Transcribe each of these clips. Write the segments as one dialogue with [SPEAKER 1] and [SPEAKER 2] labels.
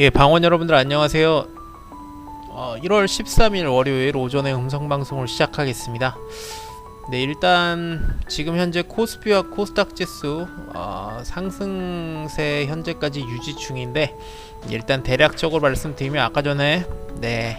[SPEAKER 1] 예, 방원 여러분들 안녕하세요. 어, 1월 13일 월요일 오전에 음성 방송을 시작하겠습니다. 네, 일단 지금 현재 코스피와 코스닥 지수 어, 상승세 현재까지 유지 중인데 일단 대략적으로 말씀드리면 아까 전에 네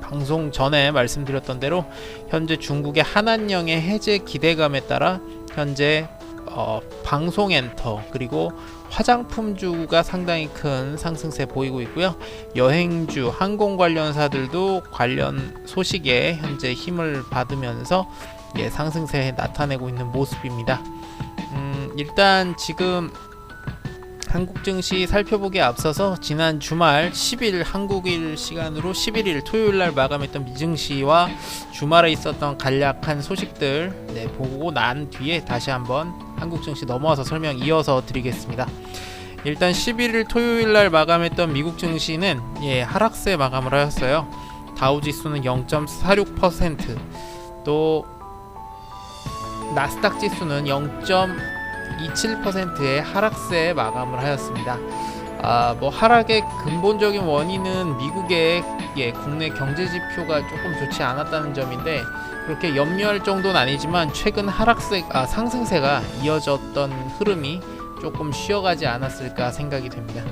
[SPEAKER 1] 방송 전에 말씀드렸던 대로 현재 중국의 한한령의 해제 기대감에 따라 현재 어, 방송 엔터 그리고 화장품주가 상당히 큰 상승세 보이고 있고요. 여행주, 항공 관련사들도 관련 소식에 현재 힘을 받으면서 예, 상승세 나타내고 있는 모습입니다. 음, 일단 지금 한국 증시 살펴보기에 앞서서 지난 주말 10일 한국일 시간으로 11일 토요일 날 마감했던 미증시와 주말에 있었던 간략한 소식들 네, 보고 난 뒤에 다시 한번 한국 증시 넘어와서 설명 이어서 드리겠습니다. 일단 11일 토요일 날 마감했던 미국 증시는 예, 하락세 마감을 하였어요. 다우 지수는 0.46%또 나스닥 지수는 0.27%의 하락세 마감을 하였습니다. 아, 뭐 하락의 근본적인 원인은 미국의 예, 국내 경제 지표가 조금 좋지 않았다는 점인데 그렇게 염려할 정도는 아니지만 최근 하락세 아, 상승세가 이어졌던 흐름이 조금 쉬어가지 않았을까 생각이 됩니다.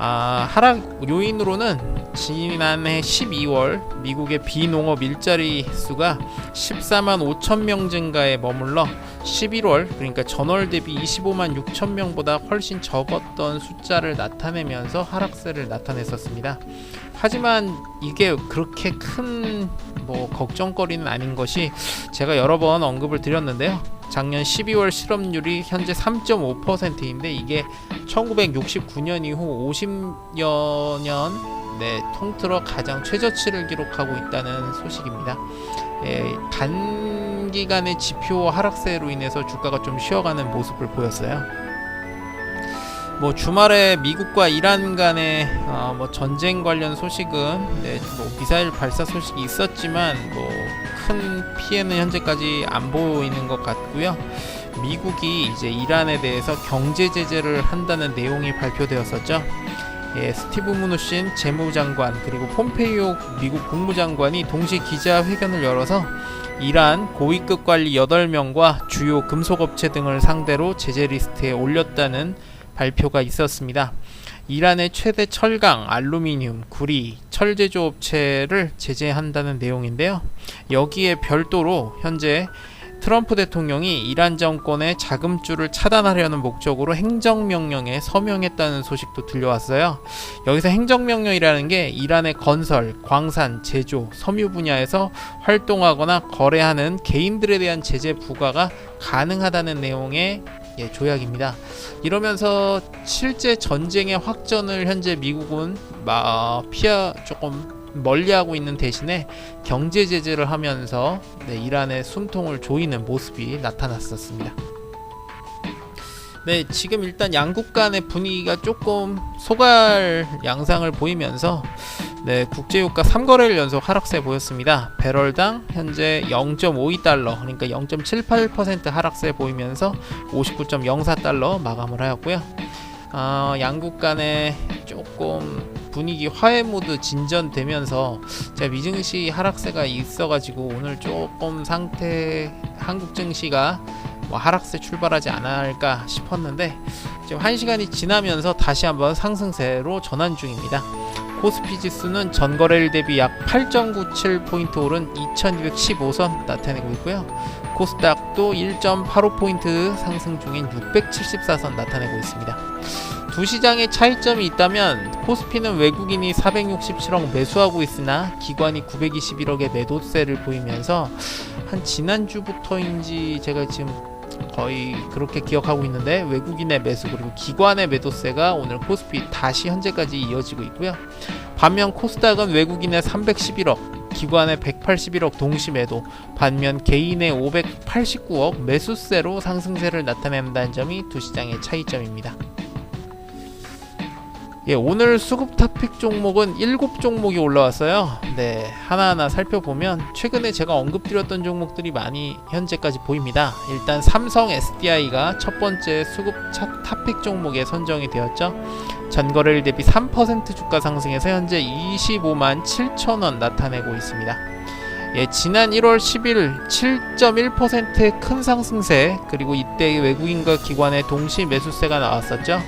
[SPEAKER 1] 아, 하락 요인으로는 지난해 12월 미국의 비농업 일자리 수가 14만 5천 명 증가에 머물러 11월 그러니까 전월 대비 25만 6천 명보다 훨씬 적었던 숫자를 나타내면서 하락세를 나타냈었습니다. 하지만 이게 그렇게 큰 뭐 걱정거리는 아닌 것이 제가 여러 번 언급을 드렸는데요. 작년 12월 실업률이 현재 3.5%인데 이게 1969년 이후 50여 년 네, 통틀어 가장 최저치를 기록하고 있다는 소식입니다. 예, 단기간의 지표 하락세로 인해서 주가가 좀 쉬어가는 모습을 보였어요. 뭐 주말에 미국과 이란 간의 어, 뭐 전쟁 관련 소식은 네, 뭐 미사일 발사 소식이 있었지만 뭐 큰 피해는 현재까지 안 보이는 것 같고요. 미국이 이제 이란에 대해서 경제 제재를 한다는 내용이 발표되었었죠. 예, 스티브 무누신 재무장관 그리고 폼페이오 미국 국무장관이 동시 기자회견을 열어서 이란 고위급 관리 8명과 주요 금속업체 등을 상대로 제재 리스트에 올렸다는 발표가 있었습니다. 이란의 최대 철강, 알루미늄, 구리, 철 제조 업체를 제재한다는 내용인데요. 여기에 별도로 현재 트럼프 대통령이 이란 정권의 자금줄을 차단하려는 목적으로 행정명령에 서명했다는 소식도 들려왔어요. 여기서 행정명령이라는 게 이란의 건설, 광산, 제조, 섬유 분야에서 활동하거나 거래하는 개인들에 대한 제재 부과가 가능하다는 내용의 예, 조약입니다. 이러면서 실제 전쟁의 확전을 현재 미국은 마, 피하 조금 멀리하고 있는 대신에 경제 제재를 하면서 네, 이란의 숨통을 조이는 모습이 나타났었습니다. 네, 지금 일단 양국 간의 분위기가 조금 소갈 양상을 보이면서 네, 국제유가 3거래일 연속 하락세 보였습니다. 배럴당 현재 0.52달러, 그러니까 0.78% 하락세 보이면서 59.04달러 마감을 하였고요. 어, 양국 간에 조금 분위기 화해 모드 진전되면서 제가 미증시 하락세가 있어가지고 오늘 조금 상태 한국 증시가 뭐 하락세 출발하지 않을까 싶었는데 지금 한 시간이 지나면서 다시 한번 상승세로 전환 중입니다. 코스피 지수는 전거래일 대비 약 8.97포인트 오른 2215선 나타내고 있고요. 코스닥도 1.85포인트 상승 중인 674선 나타내고 있습니다. 두 시장의 차이점이 있다면 코스피는 외국인이 467억 매수하고 있으나 기관이 921억의 매도세를 보이면서 한 지난주부터인지 제가 지금 거의 그렇게 기억하고 있는데 외국인의 매수 그리고 기관의 매도세가 오늘 코스피 다시 현재까지 이어지고 있고요. 반면 코스닥은 외국인의 311억, 기관의 181억 동시 매도, 반면 개인의 589억 매수세로 상승세를 나타낸다는 점이 두 시장의 차이점입니다. 예, 오늘 수급 탑픽 종목은 7종목이 올라왔어요. 네, 하나하나 살펴보면 최근에 제가 언급드렸던 종목들이 많이 현재까지 보입니다. 일단 삼성 SDI가 첫 번째 수급 탑픽 종목에 선정이 되었죠. 전거래일 대비 3% 주가 상승해서 현재 25만 7천 원 나타내고 있습니다. 예, 지난 1월 10일 7.1%의 큰 상승세 그리고 이때 외국인과 기관의 동시 매수세가 나왔었죠.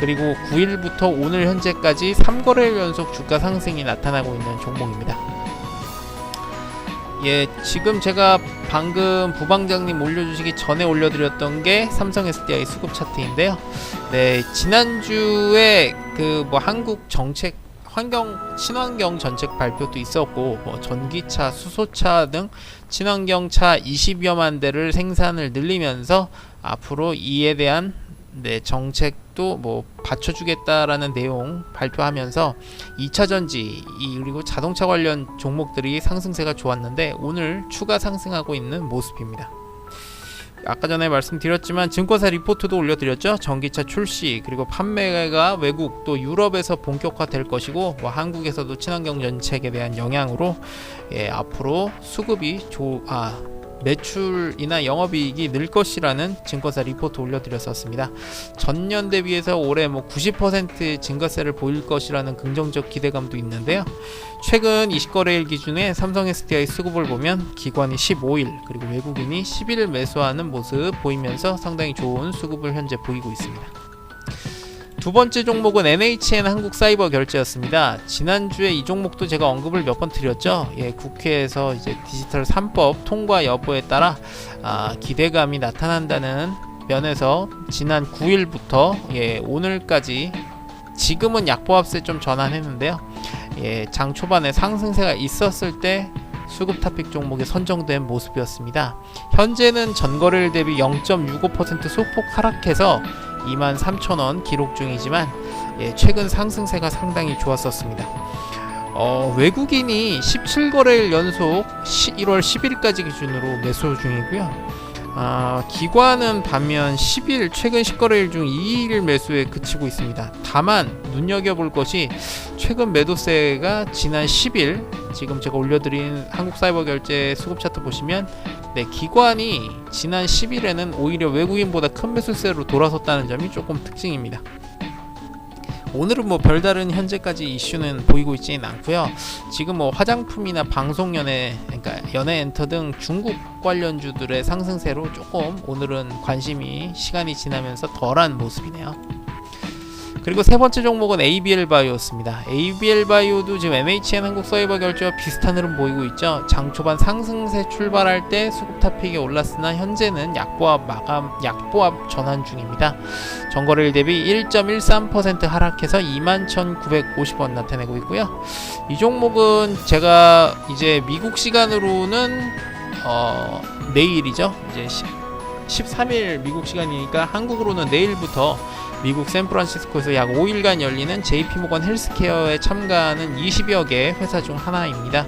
[SPEAKER 1] 그리고 9일부터 오늘 현재까지 3거래일 연속 주가 상승이 나타나고 있는 종목입니다. 예, 지금 제가 방금 부방장님 올려주시기 전에 올려드렸던 게 삼성 SDI 수급 차트인데요. 네, 지난주에 그 뭐 한국 정책 환경 친환경 정책 발표도 있었고 뭐 전기차, 수소차 등 친환경 차 20여만 대를 생산을 늘리면서 앞으로 이에 대한 네, 정책도 뭐 받쳐주겠다라는 내용 발표하면서 2차 전지 이 그리고 자동차 관련 종목들이 상승세가 좋았는데 오늘 추가 상승하고 있는 모습입니다. 아까 전에 말씀드렸지만 증권사 리포트도 올려드렸죠. 전기차 출시 그리고 판매가 외국 또 유럽에서 본격화될 것이고 뭐 한국에서도 친환경 정책에 대한 영향으로 예, 앞으로 수급이 좋아 매출이나 영업이익이 늘 것이라는 증권사 리포트 올려드렸었습니다. 전년 대비해서 올해 뭐 90% 증가세를 보일 것이라는 긍정적 기대감도 있는데요. 최근 20거래일 기준에 삼성 SDI 수급을 보면 기관이 15일 그리고 외국인이 10일 매수하는 모습 보이면서 상당히 좋은 수급을 현재 보이고 있습니다. 두 번째 종목은 NHN 한국사이버 결제였습니다. 지난주에 이 종목도 제가 언급을 몇 번 드렸죠. 예, 국회에서 이제 디지털 3법 통과 여부에 따라 아, 기대감이 나타난다는 면에서 지난 9일부터 예, 오늘까지 지금은 약보합세 좀 전환했는데요. 예, 장 초반에 상승세가 있었을 때 수급 탑픽 종목에 선정된 모습이었습니다. 현재는 전거래일 대비 0.65% 소폭 하락해서 23,000원 기록 중이지만 예, 최근 상승세가 상당히 좋았었습니다. 어, 외국인이 17거래일 연속 1월 10일까지 기준으로 매수 중이고요. 아, 기관은 반면 10일 최근 10거래일 중 2일 매수에 그치고 있습니다. 다만 눈여겨볼 것이 최근 매도세가 지난 10일 지금 제가 올려드린 한국사이버결제 수급 차트 보시면 네, 기관이 지난 10일에는 오히려 외국인보다 큰 매수세로 돌아섰다는 점이 조금 특징입니다. 오늘은 뭐 별다른 현재까지 이슈는 보이고 있지는 않고요. 지금 뭐 화장품이나 방송 연예, 그러니까 연예 엔터 등 중국 관련주들의 상승세로 조금 오늘은 관심이 시간이 지나면서 덜한 모습이네요. 그리고 세 번째 종목은 ABL 바이오였습니다. ABL 바이오도 지금 MHN 한국 서이버 결제와 비슷한 흐름 보이고 있죠. 장 초반 상승세 출발할 때 수급 탑픽에 올랐으나 현재는 약보합 마감 약보합 전환 중입니다. 전거래일 대비 1.13% 하락해서 21,950원 나타내고 있고요. 이 종목은 제가 이제 미국 시간으로는 어, 내일이죠. 이제 13일 미국 시간이니까 한국으로는 내일부터 미국 샌프란시스코에서 약 5일간 열리는 JP모건 헬스케어에 참가하는 20여 개 회사 중 하나입니다.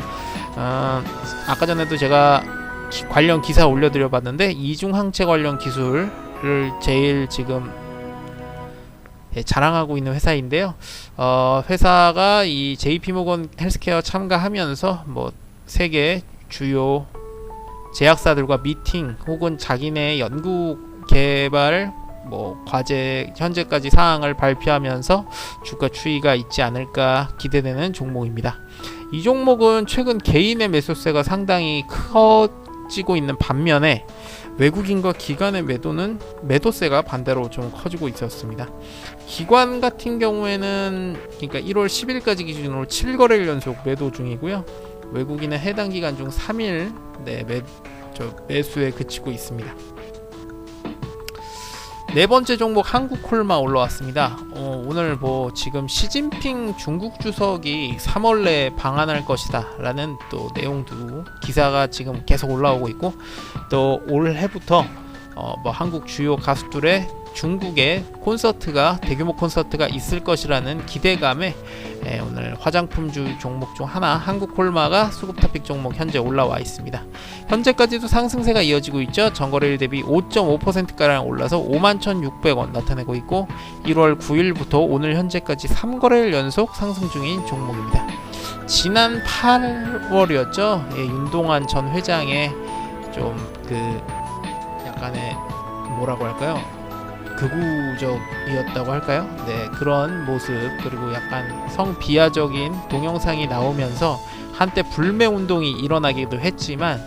[SPEAKER 1] 어, 아까 전에도 제가 기, 관련 기사 올려드려 봤는데 이중항체 관련 기술을 제일 지금 예, 자랑하고 있는 회사인데요. 어, 회사가 이 JP모건 헬스케어 참가하면서 뭐 세계 주요 제약사들과 미팅 혹은 자기네 연구 개발 뭐 과제 현재까지 사항을 발표하면서 주가 추이가 있지 않을까 기대되는 종목입니다. 이 종목은 최근 개인의 매수세가 상당히 커지고 있는 반면에 외국인과 기관의 매도는 매도세가 반대로 좀 커지고 있었습니다. 기관 같은 경우에는 그러니까 1월 10일까지 기준으로 7거래일 연속 매도 중이고요. 외국인은 해당 기간 중 3일 네, 매, 저 매수에 그치고 있습니다. 네 번째 종목 한국 콜마 올라왔습니다. 어, 오늘 뭐 지금 시진핑 중국 주석이 3월 내에 방한할 것이다 라는 또 내용도 기사가 지금 계속 올라오고 있고 또 올해부터 어, 뭐 한국 주요 가수들의 중국에 콘서트가 대규모 콘서트가 있을 것이라는 기대감에 예, 오늘 화장품주 종목 중 하나 한국콜마가 수급 탑픽 종목 현재 올라와 있습니다. 현재까지도 상승세가 이어지고 있죠. 전거래일 대비 5.5%가량 올라서 51,600원 나타내고 있고 1월 9일부터 오늘 현재까지 3거래일 연속 상승 중인 종목입니다. 지난 8월이었죠. 예, 윤동환 전 회장의 좀 그 약간의 뭐라고 할까요? 극우적이었다고 할까요? 네 그런 모습 그리고 약간 성비하적인 동영상이 나오면서 한때 불매 운동이 일어나기도 했지만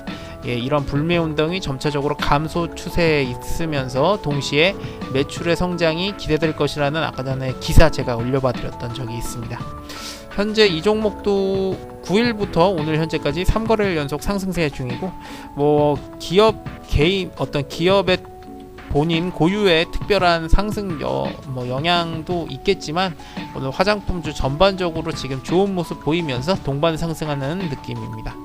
[SPEAKER 1] 예, 이런 불매 운동이 점차적으로 감소 추세에 있으면서 동시에 매출의 성장이 기대될 것이라는 아까 전에 기사 제가 올려봐 드렸던 적이 있습니다. 현재 이 종목도 9일부터 오늘 현재까지 3거래일 연속 상승세 중이고 뭐 기업 개인 어떤 기업의 본인 고유의 특별한 상승 여, 뭐 영향도 있겠지만 오늘 화장품주 전반적으로 지금 좋은 모습 보이면서 동반 상승하는 느낌입니다.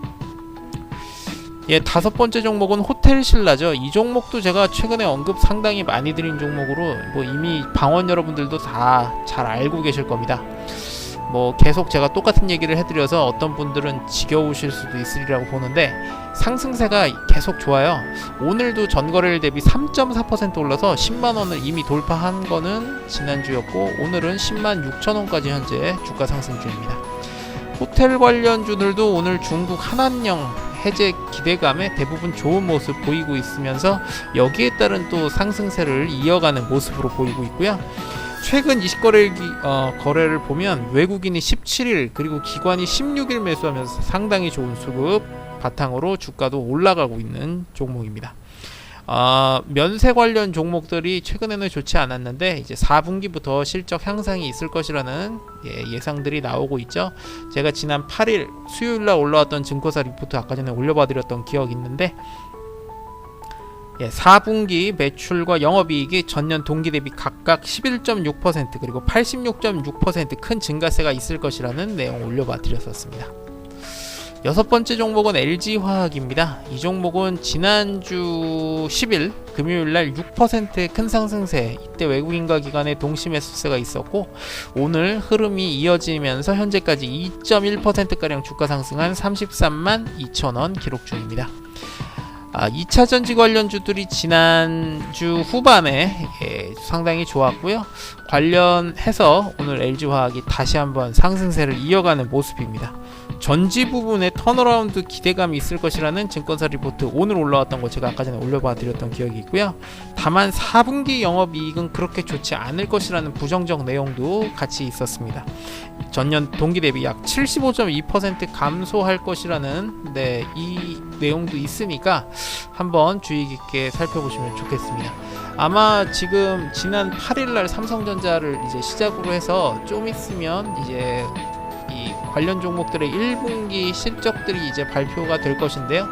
[SPEAKER 1] 예, 다섯 번째 종목은 호텔 신라죠. 이 종목도 제가 최근에 언급 상당히 많이 드린 종목으로 뭐 이미 방원 여러분들도 다 잘 알고 계실 겁니다. 뭐 계속 제가 똑같은 얘기를 해드려서 어떤 분들은 지겨우실 수도 있으리라고 보는데 상승세가 계속 좋아요. 오늘도 전거래일 대비 3.4% 올라서 10만 원을 이미 돌파한 거는 지난주였고 오늘은 10만 6천 원까지 현재 주가 상승 중입니다. 호텔 관련주들도 오늘 중국 한한령 해제 기대감에 대부분 좋은 모습 보이고 있으면서 여기에 따른 또 상승세를 이어가는 모습으로 보이고 있고요. 최근 20거래 어, 거래를 보면 외국인이 17일 그리고 기관이 16일 매수하면서 상당히 좋은 수급 바탕으로 주가도 올라가고 있는 종목입니다. 어, 면세 관련 종목들이 최근에는 좋지 않았는데 이제 4분기부터 실적 향상이 있을 것이라는 예, 상들이 나오고 있죠. 제가 지난 8일 수요일 날 올라왔던 증거사 리포트 아까 전에 올려봐드렸던 기억이 있는데 예, 4분기 매출과 영업이익이 전년 동기 대비 각각 11.6% 그리고 86.6%큰 증가세가 있을 것이라는 내용 올려봐 드렸었습니다. 여섯 번째 종목은 LG화학입니다. 이 종목은 지난주 10일 금요일 날 6%의 큰 상승세, 이때 외국인과 기관의 동시 매수세가 있었고 오늘 흐름이 이어지면서 현재까지 2.1%가량 주가 상승한 33만 2천원 기록 중입니다. 아, 2차 전지 관련주들이 지난주 후반에 예, 상당히 좋았고요. 관련해서 오늘 LG화학이 다시 한번 상승세를 이어가는 모습입니다. 전지 부분에 턴어라운드 기대감이 있을 것이라는 증권사 리포트 오늘 올라왔던 거 제가 아까 전에 올려봐 드렸던 기억이 있고요. 다만 4분기 영업이익은 그렇게 좋지 않을 것이라는 부정적 내용도 같이 있었습니다. 전년 동기 대비 약 75.2% 감소할 것이라는 네, 이 내용도 있으니까 한번 주의 깊게 살펴보시면 좋겠습니다. 아마 지금 지난 8일날 삼성전자를 이제 시작으로 해서 좀 있으면 이제 이 관련 종목들의 1분기 실적들이 이제 발표가 될 것인데요.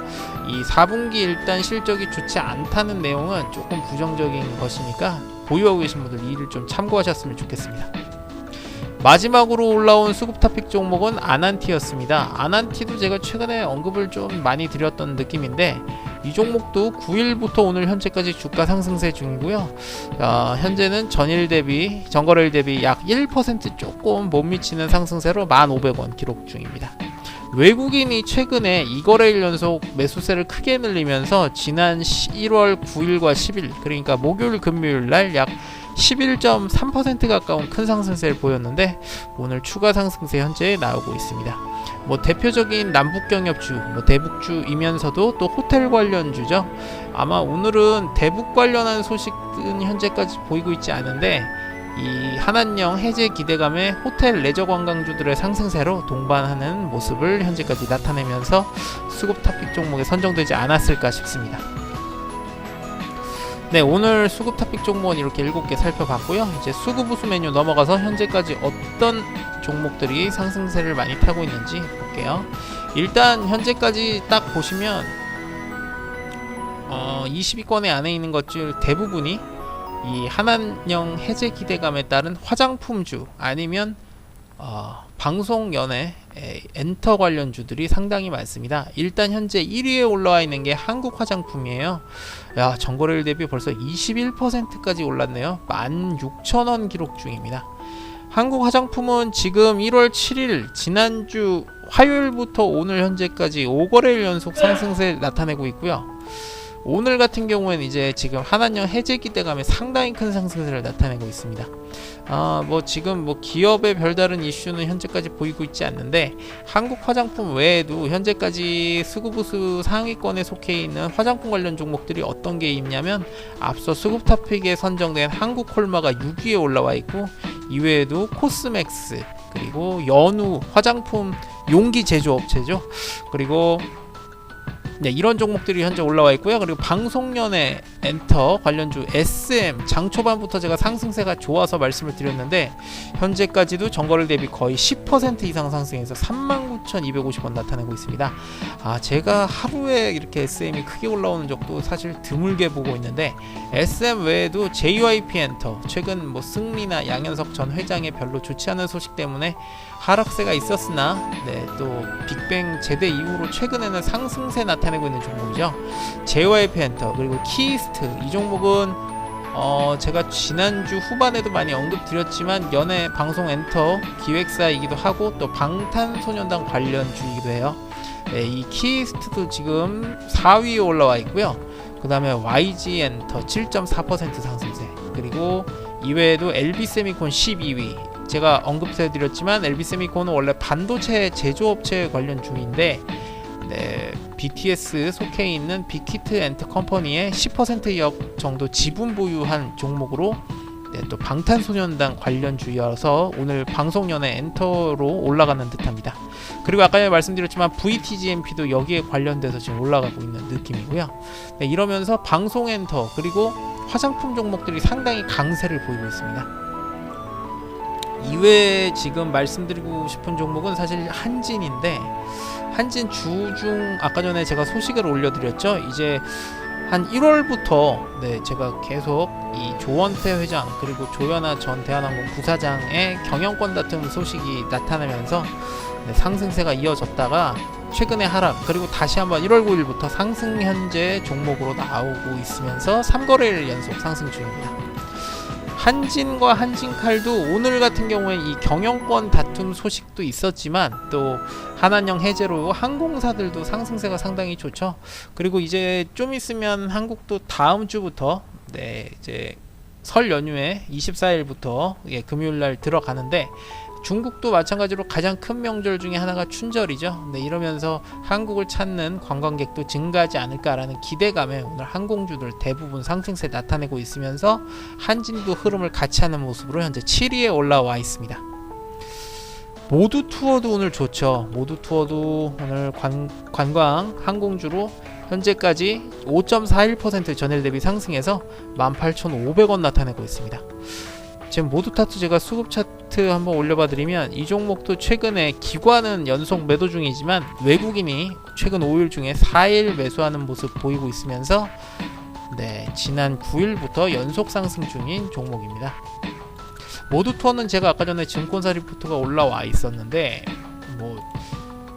[SPEAKER 1] 이 4분기 일단 실적이 좋지 않다는 내용은 조금 부정적인 것이니까 보유하고 계신 분들 이를 좀 참고하셨으면 좋겠습니다. 마지막으로 올라온 수급 타픽 종목은 아난티였습니다. 아난티도 제가 최근에 언급을 좀 많이 드렸던 느낌인데 이 종목도 9일부터 오늘 현재까지 주가 상승세 중이고요. 어, 현재는 전일 대비 전거래일 대비 약 1% 조금 못 미치는 상승세로 1,500원 기록 중입니다. 외국인이 최근에 2거래일 연속 매수세를 크게 늘리면서 지난 1월 9일과 10일 그러니까 목요일 금요일 날 약 11.3% 가까운 큰 상승세를 보였는데 오늘 추가 상승세 현재 나오고 있습니다. 뭐 대표적인 남북 경협주, 뭐 대북주이면서도 또 호텔 관련주죠. 아마 오늘은 대북 관련한 소식은 현재까지 보이고 있지 않은데 이 한한령 해제 기대감에 호텔 레저 관광주들의 상승세로 동반하는 모습을 현재까지 나타내면서 수급 타픽 종목에 선정되지 않았을까 싶습니다. 네 오늘 수급 타픽 종목은 이렇게 7개 살펴봤고요. 이제 수급 우수 메뉴 넘어가서 현재까지 어떤 종목들이 상승세를 많이 타고 있는지 볼게요. 일단 현재까지 딱 보시면 어, 20위권에 안에 있는 것들 대부분이 이 한한령 해제 기대감에 따른 화장품주 아니면 어, 방송 연예 엔터 관련주들이 상당히 많습니다. 일단 현재 1위에 올라와 있는 게 한국 화장품이에요. 야, 전거래일 대비 벌써 21%까지 올랐네요. 16,000원 기록 중입니다. 한국 화장품은 지금 1월 7일 지난주 화요일부터 오늘 현재까지 5거래일 연속 상승세 나타내고 있고요. 오늘 같은 경우에는 이제 지금 한한령 해제 기대감에 상당히 큰 상승세를 나타내고 있습니다. 아, 뭐 지금 뭐 기업의 별다른 이슈는 현재까지 보이고 있지 않는데 한국 화장품 외에도 현재까지 수급부수 상위권에 속해 있는 화장품 관련 종목들이 어떤 게 있냐면 앞서 수급 토픽에 선정된 한국 콜마가 6위에 올라와 있고 이외에도 코스맥스 그리고 연우 화장품 용기 제조업체죠. 그리고 네, 이런 종목들이 현재 올라와 있고요. 그리고 방송연의 엔터 관련주 SM 장 초반부터 제가 상승세가 좋아서 말씀을 드렸는데 현재까지도 전거를 대비 거의 10% 이상 상승해서 39,250원 나타내고 있습니다. 아, 제가 하루에 이렇게 SM이 크게 올라오는 적도 사실 드물게 보고 있는데 SM 외에도 JYP 엔터 최근 뭐 승리나 양현석 전 회장의 별로 좋지 않은 소식 때문에 하락세가 있었으나 네, 또 빅뱅 제대 이후로 최근에는 상승세 나타내고 있는 종목이죠. JYP 엔터 그리고 키스트 이 종목은 어 제가 지난주 후반에도 많이 언급드렸지만 연예 방송 엔터 기획사이기도 하고 또 방탄소년단 관련주이기도 해요. 네, 이 키스트도 지금 4위에 올라와 있고요. 그 다음에 YG 엔터 7.4% 상승세 그리고 이외에도 LB 세미콘 12위 제가 언급해드렸지만 LB 세미콘은 원래 반도체 제조업체 관련 중인데 네, BTS 속해 있는 빅히트 엔터 컴퍼니의 10%역 정도 지분 보유한 종목으로 네, 또 방탄소년단 관련 주여서 오늘 방송연의 엔터로 올라가는 듯합니다. 그리고 아까 말씀드렸지만 VTGMP도 여기에 관련돼서 지금 올라가고 있는 느낌이고요. 네, 이러면서 방송 엔터 그리고 화장품 종목들이 상당히 강세를 보이고 있습니다. 이외에 지금 말씀드리고 싶은 종목은 사실 한진인데 한진 주중 아까 전에 제가 소식을 올려드렸죠. 이제 한 1월부터 네 제가 계속 이 조원태 회장 그리고 조현아 전 대한항공 부사장의 경영권 다툼 소식이 나타나면서 네, 상승세가 이어졌다가 최근에 하락 그리고 다시 한번 1월 9일부터 상승 현재 종목으로 나오고 있으면서 3거래일 연속 상승 중입니다. 한진과 한진칼도 오늘 같은 경우에 이 경영권 다툼 소식도 있었지만 또 한한령 해제로 항공사들도 상승세가 상당히 좋죠. 그리고 이제 좀 있으면 한국도 다음 주부터 네 이제 설 연휴에 24일부터 예, 금요일 날 들어가는데 중국도 마찬가지로 가장 큰 명절 중에 하나가 춘절이죠. 네, 이러면서 한국을 찾는 관광객도 증가하지 않을까라는 기대감에 오늘 항공주들 대부분 상승세 나타내고 있으면서 한진도 흐름을 같이 하는 모습으로 현재 7위에 올라와 있습니다. 모두 투어도 오늘 좋죠. 모두 투어도 오늘 관, 관광 항공주로 현재까지 5.41% 전일 대비 상승해서 18,500원 나타내고 있습니다. 지금 모두 타투 제가 수급 차트 한번 올려봐 드리면 이 종목도 최근에 기관은 연속 매도 중이지만 외국인이 최근 5일 중에 4일 매수하는 모습 보이고 있으면서 네, 지난 9일부터 연속 상승 중인 종목입니다. 모두 투어는 제가 아까 전에 증권사 리포트가 올라와 있었는데 뭐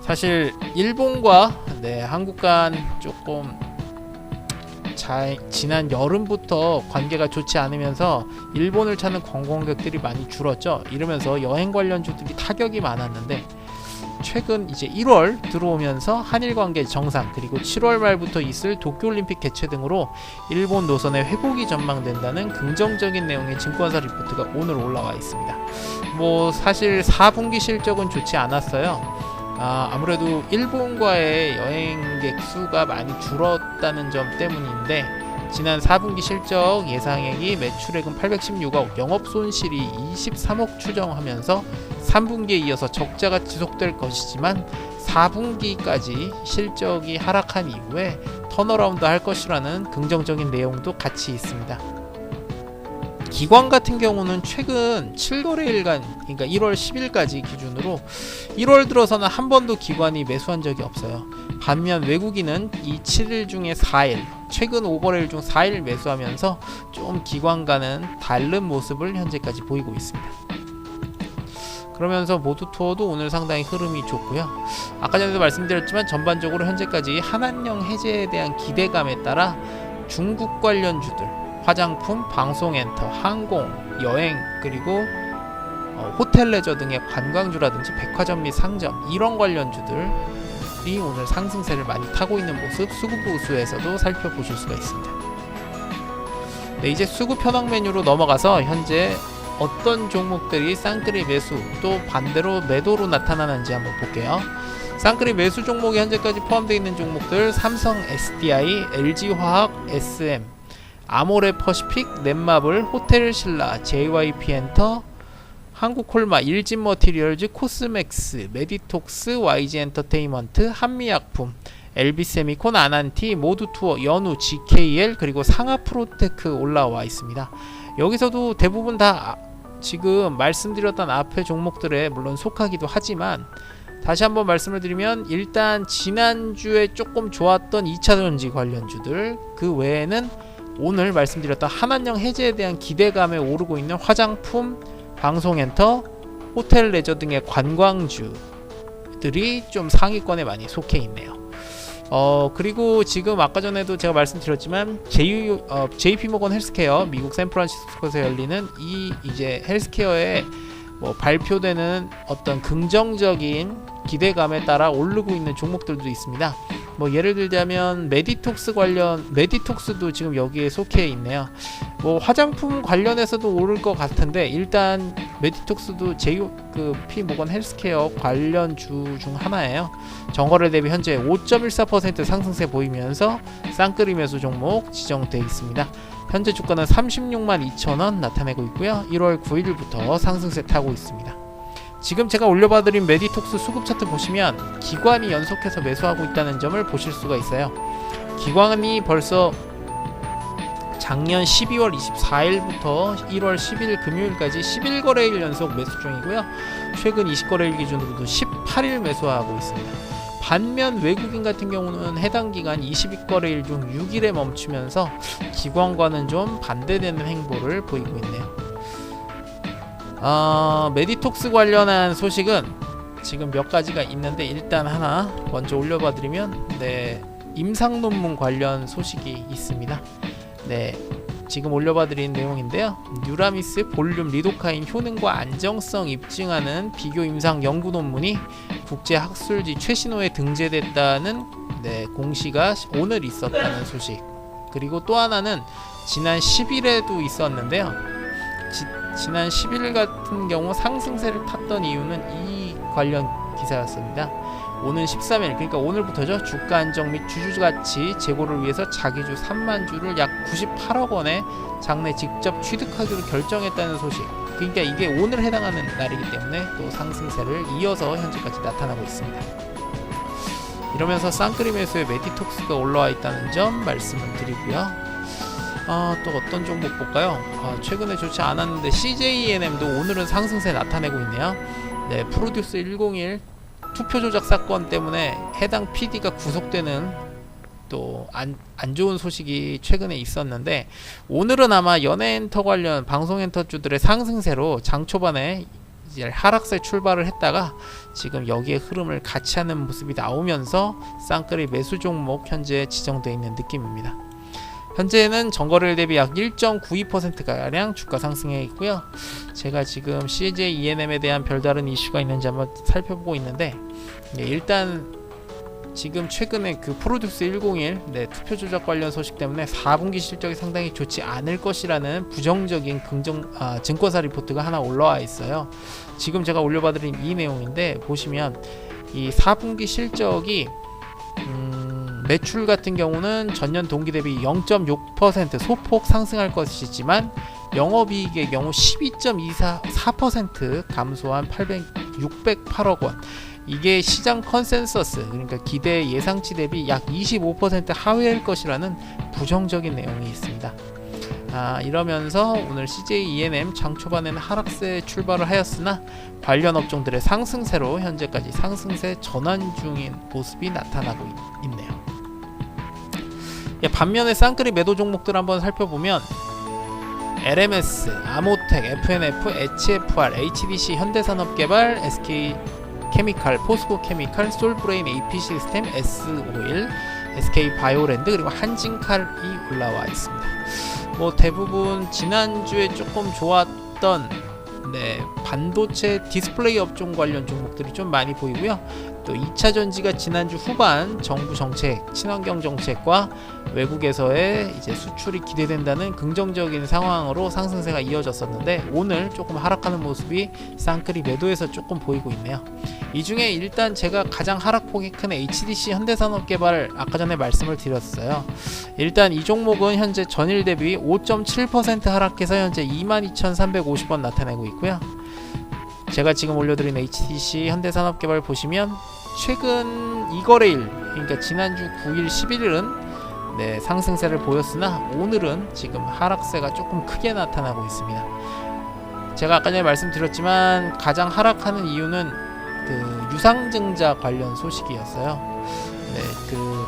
[SPEAKER 1] 사실 일본과 네, 한국 간 조금 자, 지난 여름부터 관계가 좋지 않으면서 일본을 찾는 관광객들이 많이 줄었죠. 이러면서 여행 관련주들이 타격이 많았는데 최근 이제 1월 들어오면서 한일 관계 정상 그리고 7월 말부터 있을 도쿄올림픽 개최 등으로 일본 노선의 회복이 전망된다는 긍정적인 내용의 증권사 리포트가 오늘 올라와 있습니다. 뭐 사실 4분기 실적은 좋지 않았어요. 아, 아무래도 일본과의 여행객 수가 많이 줄었다는 점 때문인 데 지난 4분기 실적 예상액이 매출액은 816억, 영업 손실이 23억 추정하면서 3분기에 이어서 적자가 지속될 것이지만 4분기까지 실적이 하락한 이후에 턴어라운드 할 것이라는 긍정적인 내용도 같이 있습니다. 기관 같은 경우는 최근 7거래일간 그러니까 1월 10일까지 기준으로 1월 들어서는 한 번도 기관이 매수한 적이 없어요. 반면 외국인은 이 7일 중에 4일 최근 5거래일 중 4일 매수하면서 좀 기관과는 다른 모습을 현재까지 보이고 있습니다. 그러면서 모두 투어도 오늘 상당히 흐름이 좋고요. 아까 전에도 말씀드렸지만 전반적으로 현재까지 한한령 해제에 대한 기대감에 따라 중국 관련 주들 화장품, 방송 엔터, 항공, 여행 그리고 어, 호텔 레저 등의 관광주라든지 백화점 및 상점 이런 관련주들 종목들이 오늘 상승세를 많이 타고 있는 모습 수급부수에서도 살펴보실 수가 있습니다. 네, 이제 수급 현황 메뉴로 넘어가서 현재 어떤 종목들이 쌍끌이 매수 또 반대로 매도로 나타나는지 한번 볼게요. 쌍끌이 매수 종목이 현재까지 포함되어 있는 종목들 삼성 SDI, LG화학, SM, 아모레 퍼시픽, 넷마블, 호텔 신라, JYP 엔터, 한국콜마, 일진 머티리얼즈, 코스맥스, 메디톡스, YG 엔터테인먼트, 한미약품, LB세미콘, 아난티, 모두투어, 연우, GKL 그리고 상하프로테크 올라와 있습니다. 여기서도 대부분 다 아- 지금 말씀드렸던 앞의 종목들에 물론 속하기도 하지만 다시 한번 말씀을 드리면 일단 지난주에 조금 좋았던 2차 전지 관련주들 그 외에는 오늘 말씀드렸던 한한령 해제에 대한 기대감에 오르고 있는 화장품, 방송엔터, 호텔 레저 등의 관광주들이 좀 상위권에 많이 속해 있네요. 어 그리고 지금 아까 전에도 제가 말씀드렸지만 J, 어, JP 모건 헬스케어 미국 샌프란시스코에서 열리는 이 이제 헬스케어의 뭐 발표되는 어떤 긍정적인 기대감에 따라 오르고 있는 종목들도 있습니다. 뭐 예를 들자면 메디톡스 관련 메디톡스도 지금 여기에 속해 있네요. 뭐 화장품 관련해서도 오를 것 같은데 일단 메디톡스도 제이그 모건 헬스케어 관련 주 중 하나예요. 정거래 대비 현재 5.14% 상승세 보이면서 쌍끌이 매수 종목 지정되어 있습니다. 현재 주가는 36만 2천원 나타내고 있고요. 1월 9일부터 상승세 타고 있습니다. 지금 제가 올려봐드린 메디톡스 수급 차트 보시면 기관이 연속해서 매수하고 있다는 점을 보실 수가 있어요. 기관이 벌써 작년 12월 24일부터 1월 10일 금요일까지 11거래일 연속 매수 중이고요. 최근 20거래일 기준으로도 18일 매수하고 있습니다. 반면 외국인 같은 경우는 해당 기간 22거래일 중 6일에 멈추면서 기관과는 좀 반대되는 행보를 보이고 있네요. 어, 메디톡스 관련한 소식은 지금 몇 가지가 있는데 일단 하나 먼저 올려봐 드리면 네 임상 논문 관련 소식이 있습니다. 네 지금 올려봐 드린 내용인데요. 뉴라미스 볼륨 리도카인 효능과 안정성 입증하는 비교 임상 연구 논문이 국제 학술지 최신호에 등재됐다는 네, 공시가 오늘 있었다는 소식. 그리고 또 하나는 지난 10일에도 있었는데요. 지, 지난 10일 같은 경우 상승세를 탔던 이유는 이 관련 기사였습니다. 오는 13일 그러니까 오늘부터죠 주가 안정 및 주주 가치 제고를 위해서 자기주 3만 주를 약 98억 원에 장내 직접 취득하기로 결정했다는 소식. 그러니까 이게 오늘 해당하는 날이기 때문에 또 상승세를 이어서 현재까지 나타나고 있습니다. 이러면서 쌍끌이 매수의 메디톡스가 올라와 있다는 점 말씀을 드리고요. 아, 또 어떤 종목 볼까요? 아, 최근에 좋지 않았는데 CJENM도 오늘은 상승세 나타내고 있네요. 네, 프로듀스 101 투표 조작 사건 때문에 해당 PD가 구속되는 또안 안 좋은 소식이 최근에 있었는데 오늘은 아마 연예엔터 관련 방송엔터주들의 상승세로 장 초반에 이제 하락세 출발을 했다가 지금 여기에 흐름을 같이 하는 모습이 나오면서 쌍끌이 매수 종목 현재 지정되어 있는 느낌입니다. 현재는 전거래일 대비 약 1.92%가량 주가 상승해 있고요. 제가 지금 CJ ENM에 대한 별다른 이슈가 있는지 한번 살펴보고 있는데 네, 일단 지금 최근에 그 프로듀스 101 네, 투표 조작 관련 소식 때문에 4분기 실적이 상당히 좋지 않을 것이라는 부정적인 긍정 아, 증권사 리포트가 하나 올라와 있어요. 지금 제가 올려봐드린 이 내용인데 보시면 이 4분기 실적이 음, 매출 같은 경우는 전년 동기 대비 0.6% 소폭 상승할 것이지만 영업이익의 경우 12.24% 감소한 800, 608억 원. 이게 시장 컨센서스 그러니까 기대 예상치 대비 약 25% 하회할 것이라는 부정적인 내용이 있습니다. 아, 이러면서 오늘 CJ ENM 장 초반에는 하락세 출발을 하였으나 관련 업종들의 상승세로 현재까지 상승세 전환 중인 모습이 나타나고 있, 있네요. 예, 반면에 쌍끌이 매도 종목들 한번 살펴보면 LMS, 아모텍, FNF, HFR, HDC, 현대산업개발, SK 케미칼, 포스코 케미칼, 솔브레인 AP 시스템, S51, SK 바이오랜드 그리고 한진칼이 올라와 있습니다. 뭐 대부분 지난주에 조금 좋았던 네, 반도체 디스플레이 업종 관련 종목들이 좀 많이 보이고요. 또 2차 전지가 지난주 후반 정부 정책, 친환경 정책과 외국에서의 이제 수출이 기대된다는 긍정적인 상황으로 상승세가 이어졌었는데 오늘 조금 하락하는 모습이 쌍끌이 매도에서 조금 보이고 있네요. 이 중에 일단 제가 가장 하락폭이 큰 HDC 현대산업개발 아까 전에 말씀을 드렸어요. 일단 이 종목은 현재 전일 대비 5.7% 하락해서 현재 22,350원 나타내고 있고요. 제가 지금 올려드린 HTC 현대산업개발 보시면 최근 이거래일 그러니까 지난주 9일 11일은 네, 상승세를 보였으나 오늘은 지금 하락세가 조금 크게 나타나고 있습니다. 제가 아까 전에 말씀드렸지만 가장 하락하는 이유는 그 유상증자 관련 소식이었어요. 네, 그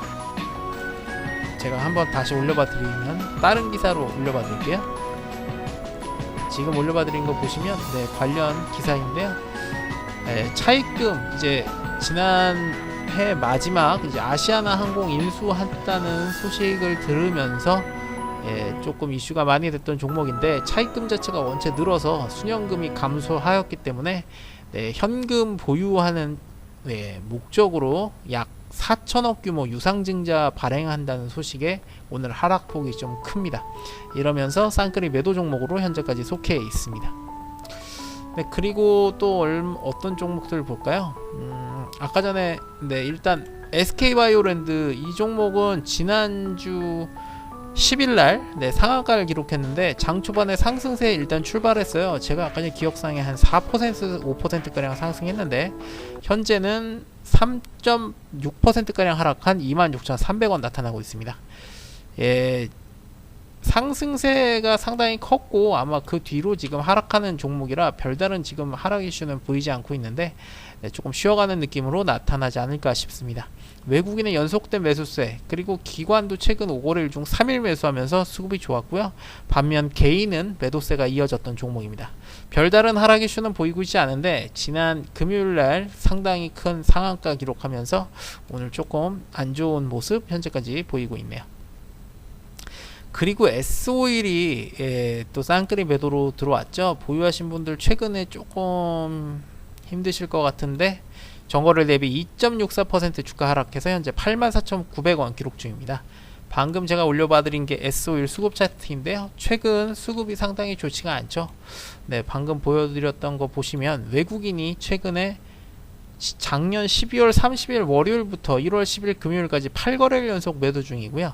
[SPEAKER 1] 제가 한번 다시 올려봐 드리면 다른 기사로 올려봐 드릴게요. 지금 올려봐 드린 거 보시면 네, 관련 기사인데요. 네, 차입금 이제 지난해 마지막 이제 아시아나 항공 인수했다는 소식을 들으면서 예, 조금 이슈가 많이 됐던 종목인데 차입금 자체가 원체 늘어서 순연금이 감소하였기 때문에 네, 현금 보유하는 네, 목적으로 약 4천억 규모 유상증자 발행한다는 소식에 오늘 하락폭이 좀 큽니다. 이러면서 쌍끌이 매도 종목으로 현재까지 속해 있습니다. 네, 그리고 또 얼, 어떤 종목들 볼까요? 음, 아까 전에 네, 일단 SK 바이오랜드 이 종목은 지난주 10일 날 네, 상한가를 기록했는데 장 초반에 상승세에 일단 출발했어요. 제가 아까 전에 기억상에 한 4% 5% 가량 상승했는데 현재는 3.6% 가량 하락한 26,300원 나타나고 있습니다. 예, 상승세가 상당히 컸고 아마 그 뒤로 지금 하락하는 종목이라 별다른 지금 하락 이슈는 보이지 않고 있는데 네, 조금 쉬어가는 느낌으로 나타나지 않을까 싶습니다. 외국인의 연속된 매수세 그리고 기관도 최근 5거래일 중 3일 매수하면서 수급이 좋았고요. 반면 개인은 매도세가 이어졌던 종목입니다. 별다른 하락 이슈는 보이고 있지 않은데 지난 금요일 날 상당히 큰 상한가 기록하면서 오늘 조금 안 좋은 모습 현재까지 보이고 있네요. 그리고 S51이 예, 또 쌍끌이 매도로 들어왔죠. 보유하신 분들 최근에 조금 힘드실 것 같은데 정거를 대비 2.64% 주가 하락해서 현재 84,900원 기록 중입니다. 방금 제가 올려봐드린 게 S51 수급 차트인데요. 최근 수급이 상당히 좋지가 않죠. 네, 방금 보여드렸던 거 보시면 외국인이 최근에 시- 작년 12월 30일 월요일부터 1월 10일 금요일까지 8거래일 연속 매도 중이고요.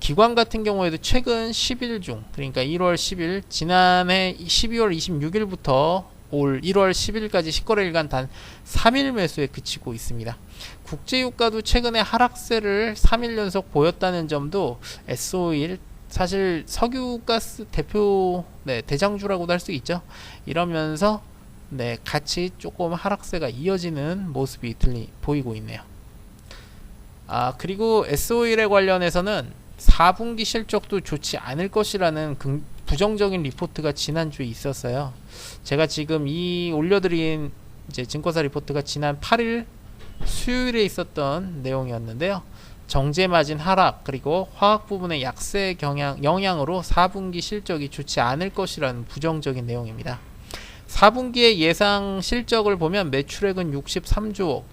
[SPEAKER 1] 기관 같은 경우에도 최근 10일 중 그러니까 1월 10일 지난해 12월 26일부터 올 1월 10일까지 10거래일간 단 3일 매수에 그치고 있습니다. 국제유가도 최근에 하락세를 3일 연속 보였다는 점도 S51 사실 석유가스 대표 네, 대장주라고도 할 수 있죠. 이러면서 네, 같이 조금 하락세가 이어지는 모습이 들리 보이고 있네요. 아, 그리고 S51에 관련해서는 4분기 실적도 좋지 않을 것이라는 긍- 부정적인 리포트가 지난주에 있었어요. 제가 지금 이 올려드린 이제 증권사 리포트가 지난 8일 수요일에 있었던 내용이었는데요. 정제 마진 하락 그리고 화학 부분의 약세 경향 영향으로 4분기 실적이 좋지 않을 것이라는 부정적인 내용입니다. 4분기의 예상 실적을 보면 매출액은 63조 억,